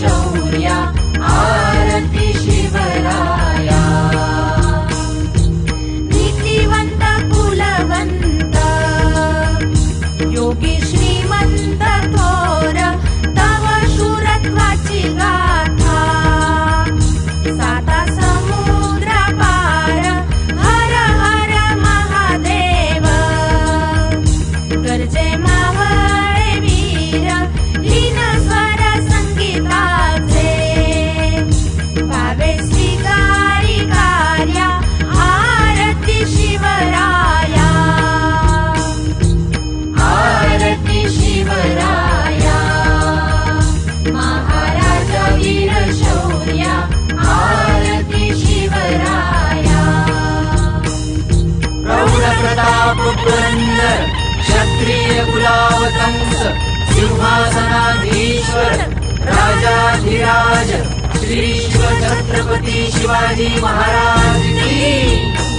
show, yeah. Pratap Purandar क्षत्रिय सिंहासनाधीश्वर राजाधिराज श्री शिव छत्रपति शिवाजी महाराज की।